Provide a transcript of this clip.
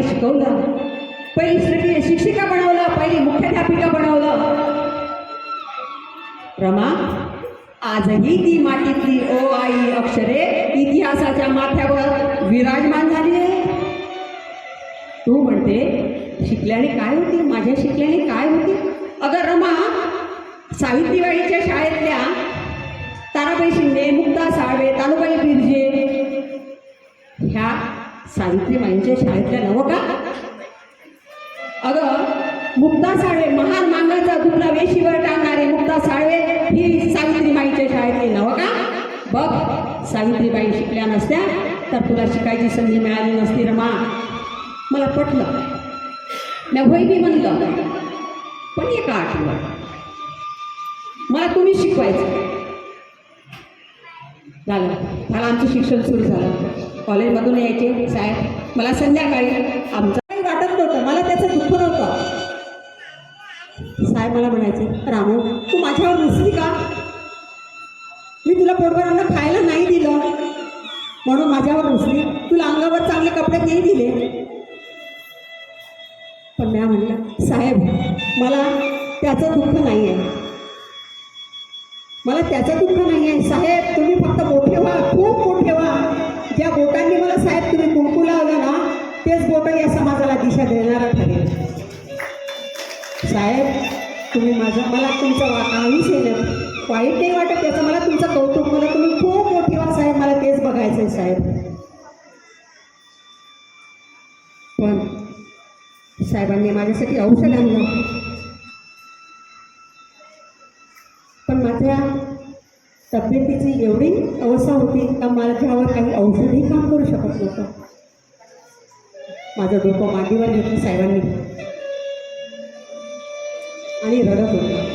शाळेत शिकवलं. पहिली श्रेणी शिक्षिका बनवलं पहिली मुख्याध्यापिका बनवलं. रमा आजही ती मातीतली ओ आई अक्षरे इतिहासाच्या माथ्यावर विराजमान झाली आहे. तू म्हणते शिकल्याने काय होती? माझ्या शिकल्याने काय होती? अगं रमा सावित्रीबाईच्या शाळेतल्या ताराबाई शिंदे मुक्ता सावित्रीबाईंच्या शाळेतल्या नव हो का? अगं मुक्ता साळवे महान मांगाचा दुबला वेशीवर टांगणारे मुक्ता साळवे ही सावित्रीबाईंच्या शाळेतली नव हो का? बघ सावित्रीबाई शिकल्या नसत्या तर तुला शिकायची संधी मिळाली नसती रमा. मला पटलं. मी होय मी म्हणलं पण एका आठवण. मला तुम्ही शिकवायचं. झालं. मला आमचं शिक्षण सुरू झालं. कॉलेजमधून यायचे साहेब. मला संध्याकाळी आमचं काही वाटत नव्हतं. मला त्याचं दुःख नव्हतं. साहेब मला म्हणायचे रामू तू माझ्यावर रुसली का? मी तुला पोटभरांना खायला नाही दिलं. म्हणून माझ्यावर रुसली. तुला अंगावर चांगले कपडे नाही दिले. पण म्या म्हणलं साहेब मला त्याचं दुःख नाही आहे मला त्याचं दुःख नाही आहे साहेब तुम्ही फक्त मोठे व्हा. तेच बोट या समाजाला दिशा देणारा ठरेल. साहेब तुम्ही माझं मला तुमचं वा- वाईट नाही वाटत त्याचं मला तुमचं कौतुक मला तुम्ही खूप मोठी वा साहेब. मला तेच बघायचं आहे साहेब. पण साहेबांनी माझ्यासाठी औषध आणलं. पण माझ्या तब्येतीची एवढी अवस्था होती का माझ्यावर काही औषधही काम करू शकत नव्हतं. माझं डोकं मांडीवर घेतलं साहेबांनी आणि रडत होतं.